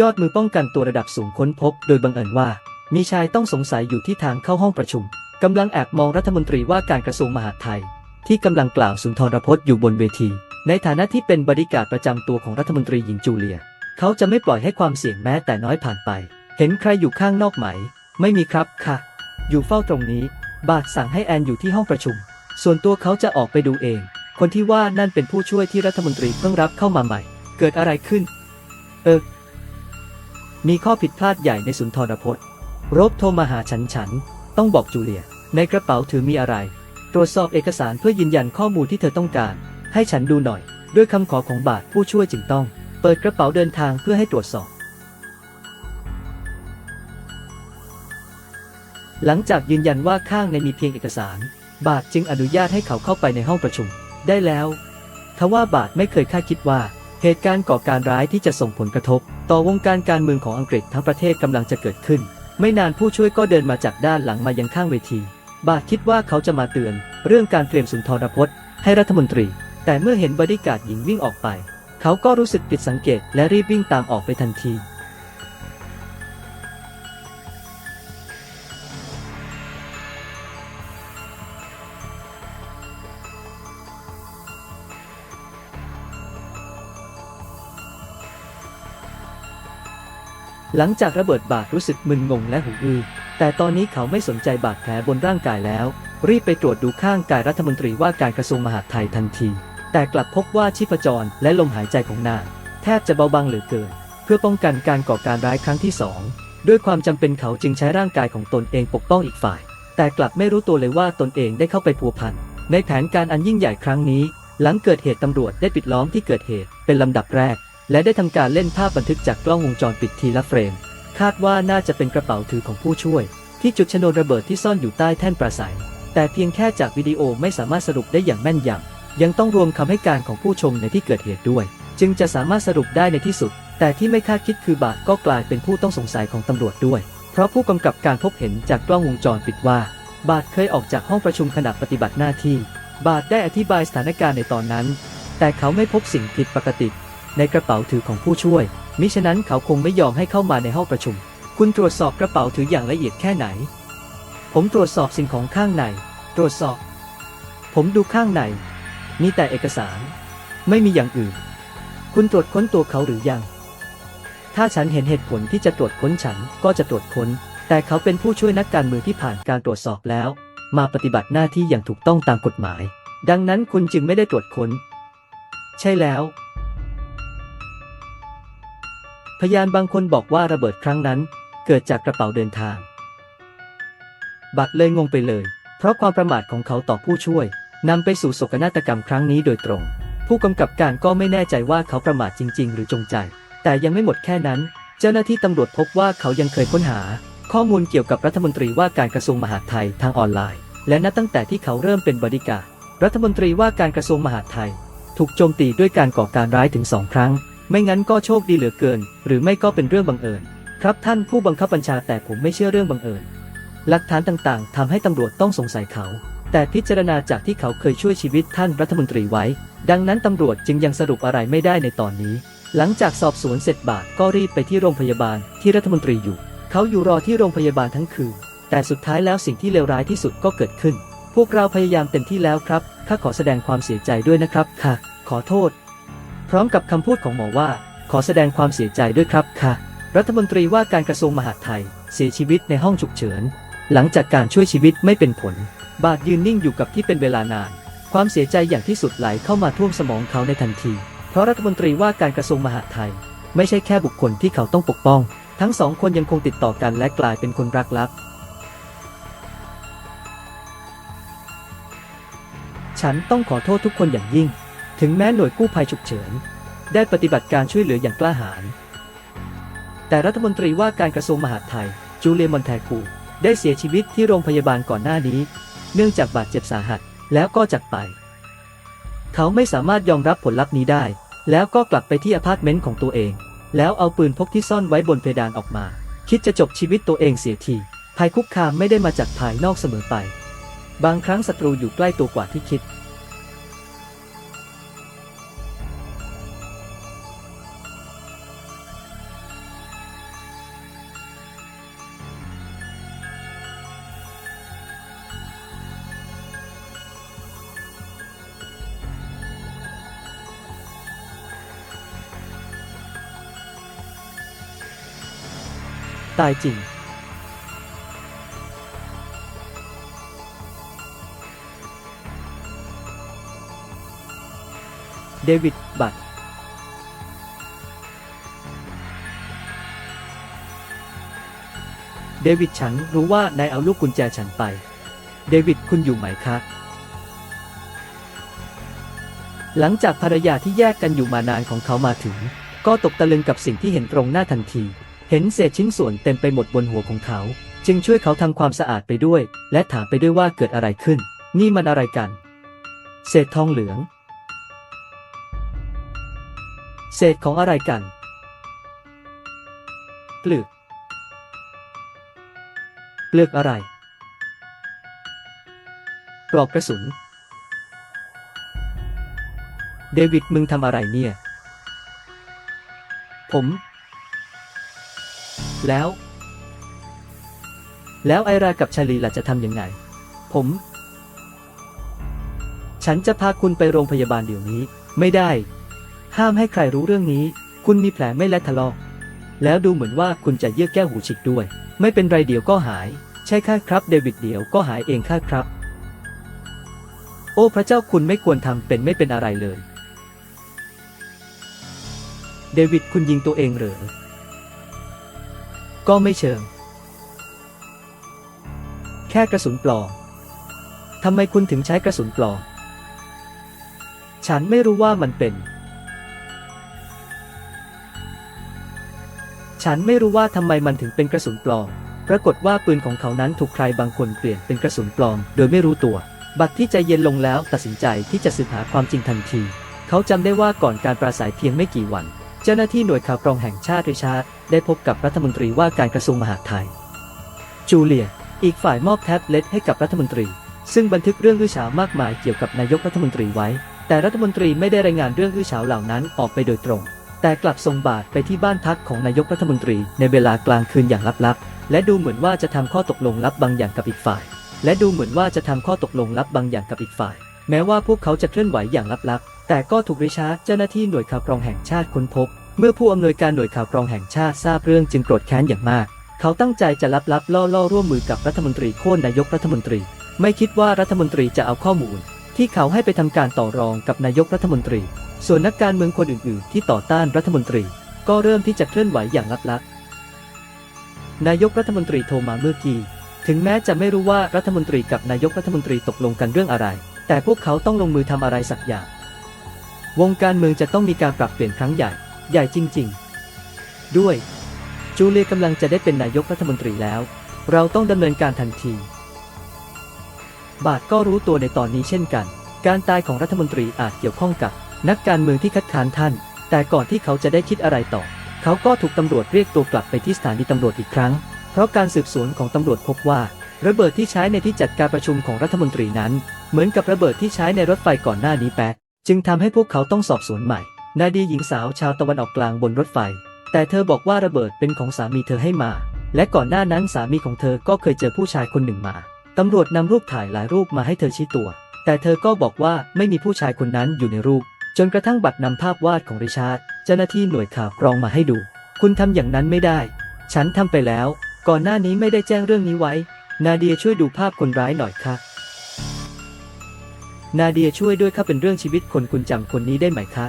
ยอดมือป้องกันตัวระดับสูงค้นพบ โดยบังเอิญว่า มีชายต้องสงสัยอยู่ที่ทางเข้าห้องประชุมกำลังแอบมองรัฐมนตรีว่าการกระทรวงมหาดไทย ที่กำลังกล่าวสุนทรพจน์อยู่บนเวที ในฐานะที่เป็นบริการประจำตัวของรัฐมนตรีหญิงจูเลีย เขาจะไม่ปล่อยให้ความเสี่ยงแม้แต่น้อยผ่านไป เห็นใครอยู่ข้างนอกไหม ไม่มีครับค่ะ อยู่เฝ้าตรงนี้ บาทสั่งให้แอนอยู่ที่ห้องประชุม ส่วนตัวเขาจะออกไปดูเอง คนที่ว่านั่นเป็นผู้ช่วยที่รัฐมนตรีเพิ่งรับเข้ามาใหม่ เกิดอะไรขึ้น เออ มีข้อผิดพลาดใหญ่ในสุนทรพจน์ โรบโทรมาหาฉันฉัน ต้องบอกจูเลีย ในกระเป๋าถือมีอะไร ตรวจสอบเอกสารเพื่อยืนยันข้อมูลที่เธอต้องการ ให้ฉันดูหน่อย ด้วยคำขอของบาทผู้ช่วยจึงต้อง เปิดกระเป๋าเดินทางเพื่อให้ตรวจสอบ หลังจากยืนยันว่าข้างในมีเพียงเอกสาร บาทจึงอนุญาตให้เขาเข้าไปในห้องประชุม ได้แล้วทว่าบาทไม่เคยคาดคิดว่า เหตุการณ์ก่อการร้ายที่จะส่งผลกระทบ ต่อวงการการเมืองของอังกฤษทั้งประเทศกำลังจะเกิดขึ้น ไม่นานผู้ช่วยก็เดินมาจากด้านหลังมายังข้างเวที บาทคิดว่าเขาจะมาเตือน เรื่องการเตรียมสุนทรพจน์ให้รัฐมนตรี แต่เมื่อเห็นบริการหญิงวิ่งออกไป เขาก็รู้สึกผิดสังเกตและรีบวิ่งตามออกไปทันที หลังจากระเบิดบาดรู้สึกมึนงงและหูอื้อแต่ตอนนี้เขาไม่สนใจบาดแผลบนร่างกายแล้ว รีบไปตรวจดูข้างกายรัฐมนตรีว่าการกระทรวงมหาดไทยทันที แต่กลับพบว่าชีพจรและลมหายใจของนางแทบจะเบาบางเหลือเกิน เพื่อป้องกันการก่อการร้ายครั้งที่สองด้วยความจำเป็นเขาจึงใช้ร่างกายของตนเองปกป้องอีกฝ่าย แต่กลับไม่รู้ตัวเลยว่าตนเองได้เข้าไปพัวพันในแผนการอันยิ่งใหญ่ครั้งนี้ หลังเกิดเหตุตำรวจได้ปิดล้อมที่เกิดเหตุเป็นลำดับแรก และได้ทำการเล่นภาพบันทึกจากกล้องวงจรปิดทีละเฟรม คาดว่าน่าจะเป็นกระเป๋าถือของผู้ช่วย ที่จุดชนวนระเบิดที่ซ่อนอยู่ใต้แท่นปราศัย แต่เพียงแค่จากวิดีโอไม่สามารถสรุปได้อย่างแม่นยำยังต้องรวมคำให้การของผู้ชมในที่เกิดเหตุด้วย จึงจะสามารถสรุปได้ในที่สุด แต่ที่ไม่คาดคิดคือบาทก็กลายเป็นผู้ต้องสงสัยของตำรวจด้วย เพราะผู้กำกับการพบเห็นจากกล้องวงจรปิดว่า บาทเคยออกจากห้องประชุมขณะปฏิบัติหน้าที่ บาทได้อธิบายสถานการณ์ในตอนนั้น แต่เขาไม่พบสิ่งผิดปกติ ในกระเป๋าถือของผู้ช่วย มิฉะนั้นเขาคงไม่ยอมให้เข้ามาในห้องประชุม คุณตรวจสอบกระเป๋าถืออย่างละเอียดแค่ไหน ผมตรวจสอบสิ่งของข้างใน ตรวจสอบ ผมดูข้างใน มีแต่เอกสาร ไม่มีอย่างอื่น คุณตรวจค้นตัวเขาหรือยัง ถ้าฉันเห็นเหตุผลที่จะตรวจค้นฉันก็จะตรวจค้น แต่เขาเป็นผู้ช่วยนักการเมืองที่ผ่านการตรวจสอบแล้ว มาปฏิบัติหน้าที่อย่างถูกต้องตามกฎหมาย ดังนั้นคุณจึงไม่ได้ตรวจค้น ใช่แล้ว ยานบางคนบอกว่าระเบิดครั้งนั้น เกิดจากกระเป๋าเดินทาง บัตรเลยงงไปเลย เพราะความประมาทของเขาต่อผู้ช่วยนำไปสู่โศกนาฏกรรมครั้งนี้โดยตรง ผู้กำกับการก็ไม่แน่ใจว่าเขาประมาทจริง ๆ หรือจงใจ แต่ยังไม่หมดแค่นั้น เจ้าหน้าที่ตำรวจพบว่าเขายังเคยค้นหา ข้อมูลเกี่ยวกับรัฐมนตรีว่าการกระทรวงมหาดไทยทางออนไลน์ และนับตั้งแต่ที่เขาเริ่มเป็นบริการดรัฐมนตรีว่าการกระทรวงมหาดไทย ถูกโจมตีด้วยการก่อการร้ายถึงสองครั้ง ไม่งั้นก็โชคดีเหลือเกิน หรือไม่ก็เป็นเรื่องบังเอิญ ครับท่านผู้บังคับบัญชาแต่ผมไม่เชื่อเรื่องบังเอิญ หลักฐานต่างๆทำให้ตำรวจต้องสงสัยเขา แต่พิจารณาจากที่เขาเคยช่วยชีวิตท่านรัฐมนตรีไว้ ดังนั้นตำรวจจึงยังสรุปอะไรไม่ได้ในตอนนี้ หลังจากสอบสวนเสร็จบาทก็รีบไปที่โรงพยาบาลที่รัฐมนตรีอยู่ เขาอยู่รอที่โรงพยาบาลทั้งคืน แต่สุดท้ายแล้วสิ่งที่เลวร้ายที่สุดก็เกิดขึ้น พวกเราพยายามเต็มที่แล้วครับข้าขอแสดงความเสียใจด้วยนะครับค่ะ ขอโทษ พร้อมกับคำพูดของหมอว่า ขอแสดงความเสียใจด้วยครับค่ะ รัฐมนตรีว่าการกระทรวงมหาดไทย เสียชีวิตในห้องฉุกเฉิน หลังจากการช่วยชีวิตไม่เป็นผล บาทยืนนิ่งอยู่กับที่เป็นเวลานาน ความเสียใจอย่างที่สุดไหลเข้ามาท่วมสมองเขาในทันที เพราะรัฐมนตรีว่าการกระทรวงมหาดไทย ไม่ใช่แค่บุคคลที่เขาต้องปกป้อง ทั้งสองคนยังคงติดต่อกันและกลายเป็นคนรักลับ ฉันต้องขอโทษทุกคนอย่างยิ่ง ถึงแม้หน่วยกู้ภัยฉุกเฉิน ได้ปฏิบัติการช่วยเหลืออย่างกล้าหาญ แต่รัฐมนตรีว่าการกระทรวงมหาดไทย จูเลียมอนแทคูได้เสียชีวิตที่โรงพยาบาลก่อนหน้านี้ เนื่องจากบาดเจ็บสาหัสแล้วก็จากไป เขาไม่สามารถยอมรับผลลัพธ์นี้ได้ แล้วก็กลับไปที่อพาร์ตเมนต์ของตัวเอง แล้วเอาปืนพกที่ซ่อนไว้บนเพดานออกมา คิดจะจบชีวิตตัวเองเสียทีภัยคุกคามไม่ได้มาจากภายนอกเสมอไป บางครั้งศัตรูอยู่ใกล้ตัวกว่าที่คิด ตายจริง เดวิด บัตเดวิดฉันรู้ว่านายเอาลูกกุญแจฉันไป เดวิดคุณอยู่ไหมคะ หลังจากภรรยาที่แยกกันอยู่มานานของเขามาถึง ก็ตกตะลึงกับสิ่งที่เห็นตรงหน้าทันที เห็นเศษชิ้นส่วนเต็มไปหมดบนหัวของเขา จึงช่วยเขาทำความสะอาดไปด้วย และถามไปด้วยว่าเกิดอะไรขึ้น นี่มันอะไรกัน เศษทองเหลือง เศษของอะไรกันเปลือกเปลือกอะไรปลอกกระสุน เดวิดมึงทำอะไรเนี่ย ผม แล้ว แล้วไอรากับชาลีล่ะจะทำยังไง ผม ฉันจะพาคุณไปโรงพยาบาลเดี๋ยวนี้ ไม่ได้ ห้ามให้ใครรู้เรื่องนี้ คุณมีแผลไม่และทะลาะแล้วดูเหมือนว่าคุณจะเยื่อแก้วหูฉีกด้วย ไม่เป็นไรเดี๋ยวก็หาย ใช่ค่ะครับ เดวิดเดี๋ยวก็หายเองค่ะครับ โอ้พระเจ้าคุณไม่ควรทำเป็นไม่เป็นอะไรเลย เดวิดคุณยิงตัวเองเหรอ ก็ไม่เชิง แค่กระสุนปลอมทำไมคุณถึงใช้กระสุนปลอม ฉันไม่รู้ว่ามันเป็น ฉันไม่รู้ว่าทำไมมันถึงเป็นกระสุนปลอม ปรากฏว่าปืนของเขานั้นถูกใครบางคนเปลี่ยนเป็นกระสุนปลอม โดยไม่รู้ตัว บัตรที่ใจเย็นลงแล้วตัดสินใจที่จะสืบหาความจริงทันที เขาจำได้ว่าก่อนการปราศัยเพียงไม่กี่วัน เจ้าหน้าที่หน่วยข่าวกรองแห่งชาติริชาร์ดได้พบกับรัฐมนตรีว่าการกระทรวงมหาดไทย จูเลีย อีกฝ่ายมอบแท็บเล็ตให้กับรัฐมนตรี ซึ่งบันทึกเรื่องอื้อฉาวมากมายเกี่ยวกับนายกรัฐมนตรีไว้ แต่รัฐมนตรีไม่ได้รายงานเรื่องอื้อฉาวเหล่านั้นออกไปโดยตรง แต่กลับส่งบาทไปที่บ้านพักของนายกรัฐมนตรีในเวลากลางคืนอย่างลับๆ และดูเหมือนว่าจะทำข้อตกลงลับบางอย่างกับอีกฝ่าย และดูเหมือนว่าจะทำข้อตกลงลับบางอย่างกับอีกฝ่าย แม้ว่าพวกเขาจะเคลื่อนไหวอย่างลับๆ แต่ก็ถูกริชาร์ดเจ้าหน้าที่หน่วยข่าวกรองแห่งชาติค้นพบ เมื่อผู้อำนวยการหน่วยข่าวกรองแห่งชาติทราบเรื่องจึงโกรธแค้นอย่างมาก เขาตั้งใจจะลับๆ ล่อๆ ร่วมมือกับรัฐมนตรีโค่นนายกรัฐมนตรี ไม่คิดว่ารัฐมนตรีจะเอาข้อมูล ที่เขาให้ไปทำการต่อรองกับนายกรัฐมนตรี ส่วนนักการเมืองคนอื่นๆ ที่ต่อต้านรัฐมนตรี ก็เริ่มที่จะเคลื่อนไหวอย่างลับๆ นายกรัฐมนตรีโทรมาเมื่อกี้ ถึงแม้จะไม่รู้ว่ารัฐมนตรีกับนายกรัฐมนตรีตกลงกันเรื่องอะไร แต่พวกเขาต้องลงมือทำอะไรสักอย่าง วงการเมืองจะต้องมีการปรับเปลี่ยนครั้งใหญ่ ใหญ่จริง ๆ ด้วย จูเลียกำลังจะได้เป็นนายกรัฐมนตรีแล้ว เราต้องดำเนินการทันที บาทก็รู้ตัวในตอนนี้เช่นกัน การตายของรัฐมนตรีอาจเกี่ยวข้องกับ นักการเมืองที่คัดค้านท่าน แต่ก่อนที่เขาจะได้คิดอะไรต่อ เขาก็ถูกตำรวจเรียกตัวกลับไปที่สถานีตำรวจอีกครั้ง เพราะการสืบสวนของตำรวจพบว่าระเบิดที่ใช้ในที่จัดการประชุมของรัฐมนตรีนั้น เหมือนกับระเบิดที่ใช้ในรถไฟก่อนหน้านี้แป๊ะจึงทำให้พวกเขาต้องสอบสวนใหม่ นาดีหญิงสาวชาวตะวันออกกลางบนรถไฟ แต่เธอบอกว่าระเบิดเป็นของสามีเธอให้มา และก่อนหน้านั้นสามีของเธอก็เคยเจอผู้ชายคนหนึ่งมาตำรวจนำรูปถ่ายหลายรูปมาให้เธอชี้ตัว แต่เธอก็บอกว่าไม่มีผู้ชายคนนั้นอยู่ในรูป จนกระทั่งบัตรนำภาพวาดของริชาร์ดเจ้าหน้าที่หน่วยข่าวกรองมาให้ดู คุณทำอย่างนั้นไม่ได้ ฉันทำไปแล้ว ก่อนหน้านี้ไม่ได้แจ้งเรื่องนี้ไว้ นาเดียช่วยดูภาพคนร้ายหน่อยค่ะ นาเดียช่วยด้วยค่ะเป็นเรื่องชีวิตคนคุณจำคนนี้ได้ไหมคะ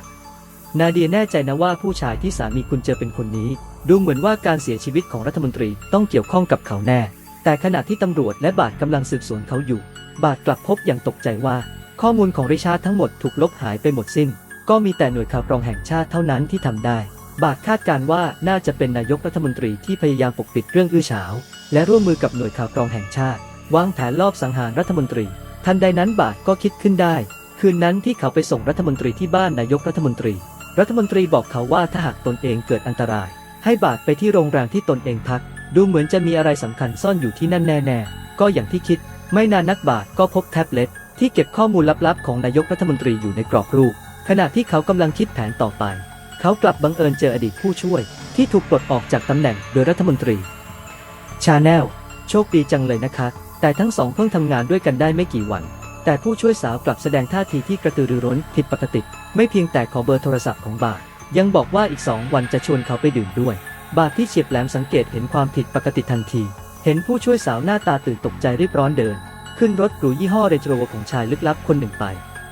นาเดียแน่ใจนะว่าผู้ชายที่สามีคุณเจอเป็นคนนี้ ดูเหมือนว่าการเสียชีวิตของรัฐมนตรีต้องเกี่ยวข้องกับเขาแน่ แต่ขณะที่ตำรวจและบาทกำลังสืบสวนเขาอยู่ บาทกลับพบอย่างตกใจว่า ข้อมูลของริชาร์ดทั้งหมดถูกลบหายไปหมดสิ้น ก็มีแต่หน่วยข่าวกรองแห่งชาติเท่านั้นที่ทำได้ บาทคาดการว่าน่าจะเป็นนายกรัฐมนตรีที่พยายามปกปิดเรื่องอื้อฉาว และร่วมมือกับหน่วยข่าวกรองแห่งชาติวางแผนลอบสังหารรัฐมนตรี ทันใดนั้นบาทก็คิดขึ้นได้ คืนนั้นที่เขาไปส่งรัฐมนตรีที่บ้านนายกรัฐมนตรี รัฐมนตรีบอกเขาว่าถ้าหากตนเองเกิดอันตราย ให้บาทไปที่โรงแรมที่ตนเองพัก ดูเหมือนจะมีอะไรสำคัญซ่อนอยู่ที่นั่นแน่ๆ ก็อย่างที่คิด ไม่นานนักบาทก็พบแท็บเล็ตที่เก็บข้อมูลลับๆ ของนายกรัฐมนตรีอยู่ในกรอบรูป ขณะที่เขากำลังคิดแผนต่อไป เขากลับบังเอิญเจออดีตผู้ช่วย ที่ถูกปลดออกจากตำแหน่งโดยรัฐมนตรีชาแนลโชคดีจังเลยนะคะ แต่ทั้งสองเพิ่งทำงานด้วยกันได้ไม่กี่วัน แต่ผู้ช่วยสาวกลับแสดงท่าทีที่กระตือรือร้นผิดปกติ ไม่เพียงแต่ขอเบอร์โทรศัพท์ของบาทยังบอกว่าอีกสองวันจะชวนเขาไปดื่มด้วย บาทที่เฉียบแหลมสังเกตเห็นความผิดปกติทันที เห็นผู้ช่วยสาวหน้าตาตื่นตกใจรีบร้อนเดิน ขึ้นรถหรูยี่ห้อเรโทรของชายลึกลับคนหนึ่งไป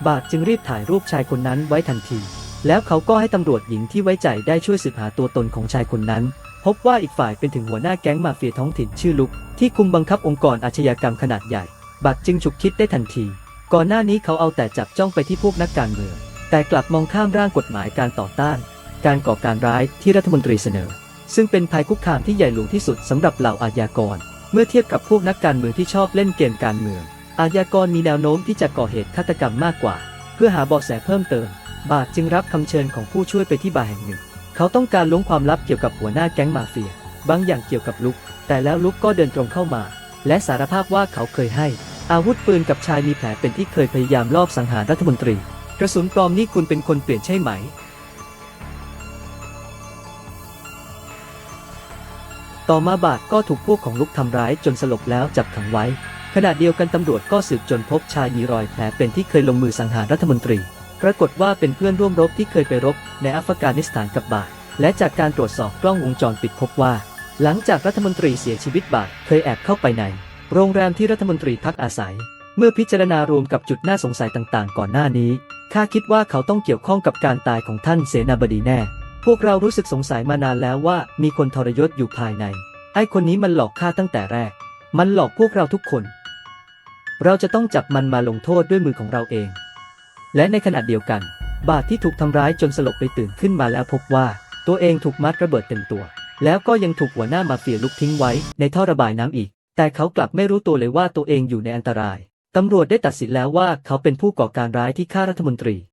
บาทจึงรีบถ่ายรูปชายคนนั้นไว้ทันที แล้วเขาก็ให้ตำรวจหญิงที่ไว้ใจได้ช่วยสืบหาตัวตนของชายคนนั้น พบว่าอีกฝ่ายเป็นถึงหัวหน้าแก๊งมาเฟียท้องถิ่นชื่อลุก ที่คุมบังคับองค์กรอาชญากรรมขนาดใหญ่ บัตรจึงฉุกคิดได้ทันที ก่อนหน้านี้เขาเอาแต่จับจ้องไปที่พวกนักการเมือง แต่กลับมองข้ามร่างกฎหมายการต่อต้าน การก่อการร้ายที่รัฐมนตรีเสนอ ซึ่งเป็นภัยคุกคามที่ใหญ่หลวงที่สุดสำหรับเหล่าอาญากร เมื่อเทียบกับพวกนักการเมืองที่ชอบเล่นเกมการเมือง อาญากรมีแนวโน้มที่จะก่อเหตุฆาตกรรมมากกว่า เพื่อหาเบาะแสเพิ่มเติม บาทจึงรับคำเชิญของผู้ช่วยไปที่บาร์แห่งหนึ่ง เขาต้องการล้วงความลับเกี่ยวกับหัวหน้าแก๊งมาเฟีย บางอย่างเกี่ยวกับลุก แต่แล้วลุกก็เดินตรงเข้ามา และสารภาพว่าเขาเคยให้ อาวุธปืนกับชายมีแผลเป็นที่เคยพยายามลอบสังหารรัฐมนตรี กระสุนปลอมนี่คุณเป็นคนเปลี่ยนใช่ไหม ต่อมาบาทก็ถูกพวกของลุกทำร้ายจนสลบแล้วจับขังไว้ขณะเดียวกันตำรวจก็สืบจนพบชายมีรอยแผลเป็นที่เคยลงมือสังหารรัฐมนตรี ปรากฏว่าเป็นเพื่อนร่วมรบที่เคยไปรบในอัฟกานิสถานกับบาท และจากการตรวจสอบกล้องวงจรปิดพบว่า หลังจากรัฐมนตรีเสียชีวิตบาทเคยแอบเข้าไปใน โรงแรมที่รัฐมนตรีพักอาศัย เมื่อพิจารณารวมกับจุดน่าสงสัยต่างๆ ก่อนหน้านี้ข้าคิดว่าเขาต้องเกี่ยวข้องกับการตายของท่านเสนาบดีแน่ พวกเรารู้สึกสงสัยมานานแล้วว่ามีคนทรยศอยู่ภายใน ไอ้คนนี้มันหลอกข้าตั้งแต่แรก มันหลอกพวกเราทุกคน เราจะต้องจับมันมาลงโทษด้วยมือของเราเอง และในขณะเดียวกัน บาทที่ถูกทำร้ายจนสลบไปตื่นขึ้นมาแล้วพบว่า ตัวเองถูกมัดระเบิดเต็มตัว แล้วก็ยังถูกหัวหน้ามาเฟียลุกทิ้งไว้ในท่อระบายน้ำอีก แต่เขากลับไม่รู้ตัวเลยว่าตัวเองอยู่ในอันตรายตำรวจได้ตัดสินแล้วว่าเขาเป็นผู้ก่อการร้ายที่ฆ่ารัฐมนตรี